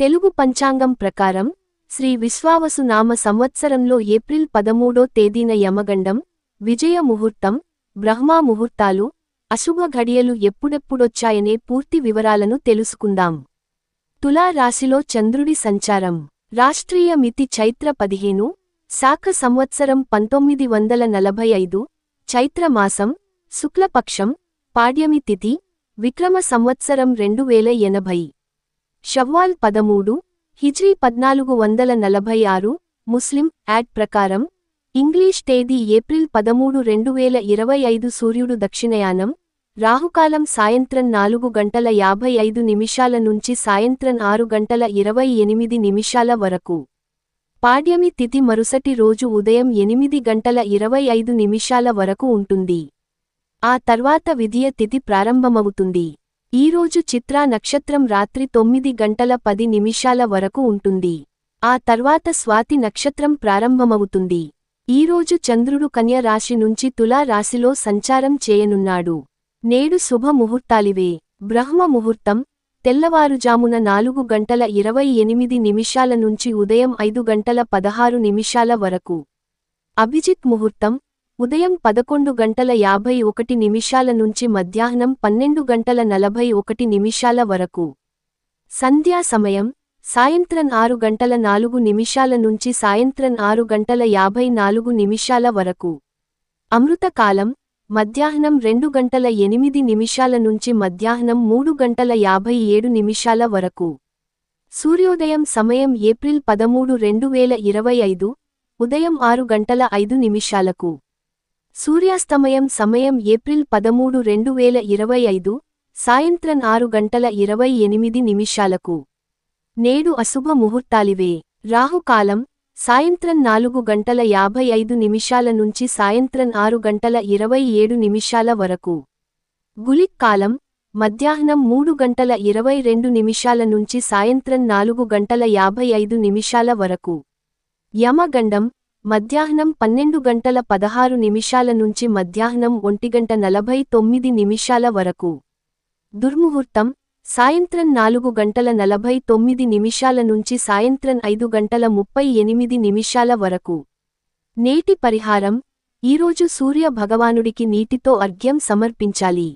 తెలుగు పంచాంగం ప్రకారం శ్రీ విశ్వావసు నామ సంవత్సరంలో ఏప్రిల్ పదమూడో తేదీన యమగండం విజయ ముహూర్తం బ్రహ్మా ముహూర్తాలు అశుభ ఘడియలు ఎప్పుడెప్పుడొచ్చాయనే పూర్తి వివరాలను తెలుసుకుందాం. తులా రాశిలో చంద్రుడి సంచారం. రాష్ట్రీయ మితి చైత్ర పదిహేను శాఖ సంవత్సరం పంతొమ్మిది వందల నలభై ఐదు చైత్రమాసం శుక్లపక్షం పాడ్యమి తిథి విక్రమ సంవత్సరం రెండు వేల ఎనభై. షవ్వాల్ పదమూడు హిజ్రీ పద్నాలుగు వందల నలభై ఆరు ముస్లిం యాడ్ ప్రకారం ఇంగ్లీష్ తేదీ ఏప్రిల్ పదమూడు రెండు వేల ఇరవై ఐదు సూర్యుడు దక్షిణయానం రాహుకాలం సాయంత్రం నాలుగు గంటల యాభై ఐదు నిమిషాల నుంచి సాయంత్రం ఆరు గంటల ఇరవై ఎనిమిది నిమిషాల వరకు. పాడ్యమి తిథి మరుసటి రోజు ఉదయం ఎనిమిది గంటల ఇరవై ఐదు నిమిషాల వరకు ఉంటుంది. ఆ తర్వాత విధియ తిథి ప్రారంభమవుతుంది. ఈరోజు చిత్రా నక్షత్రం రాత్రి తొమ్మిది గంటల పది నిమిషాల వరకు ఉంటుంది. ఆ తర్వాత స్వాతి నక్షత్రం ప్రారంభమవుతుంది. ఈరోజు చంద్రుడు కన్య రాశి నుంచి తులా రాశిలో సంచారం చేయనున్నాడు. నేడు శుభ ముహూర్తాలివే. బ్రహ్మ ముహూర్తం తెల్లవారుజామున నాలుగు గంటల ఇరవై ఎనిమిది నిమిషాల నుంచి ఉదయం ఐదు గంటల పదహారు నిమిషాల వరకు. అభిజిత్ ముహూర్తం ఉదయం పదకొండు గంటల యాభై ఒకటి నిమిషాల నుంచి మధ్యాహ్నం పన్నెండు గంటల నలభై ఒకటి నిమిషాల వరకు. సంధ్యా సమయం సాయంత్రం ఆరు గంటల నాలుగు నిమిషాల నుంచి సాయంత్రం ఆరు గంటల యాభై నాలుగు నిమిషాల వరకు. అమృతకాలం మధ్యాహ్నం రెండు గంటల ఎనిమిది నిమిషాల నుంచి మధ్యాహ్నం మూడు గంటల యాభై ఏడు నిమిషాల వరకు. సూర్యోదయం సమయం ఏప్రిల్ పదమూడు రెండు వేల ఇరవై ఐదు ఉదయం ఆరు గంటల ఐదు నిమిషాలకు. సూర్యాస్తమయం సమయం ఏప్రిల్ పదమూడు రెండు వేల ఇరవై ఐదు సాయంత్రం ఆరు గంటల ఇరవై ఎనిమిది నిమిషాలకు. నేడు అశుభ ముహూర్తాలివే. రాహుకాలం సాయంత్రం నాలుగు గంటల యాభై ఐదు నిమిషాల నుంచి సాయంత్రం ఆరు గంటల ఇరవై ఏడు నిమిషాల వరకు. గులిక్ కాలం మధ్యాహ్నం మూడు గంటల ఇరవై రెండు నిమిషాల నుంచి సాయంత్రం నాలుగు గంటల యాభై ఐదు నిమిషాల వరకు. యమగండం మధ్యాహ్నం పన్నెండు గంటల పదహారు నిమిషాల నుంచి మధ్యాహ్నం ఒంటిగంట నలభై తొమ్మిది నిమిషాల వరకు. దుర్ముహూర్తం సాయంత్రం నాలుగు గంటల నలభై తొమ్మిది నిమిషాల నుంచి సాయంత్రం ఐదు గంటల ముప్పై ఎనిమిది నిమిషాల వరకు. నేటి పరిహారం ఈరోజు సూర్య భగవానుడికి నీటితో అర్ఘ్యం సమర్పించాలి.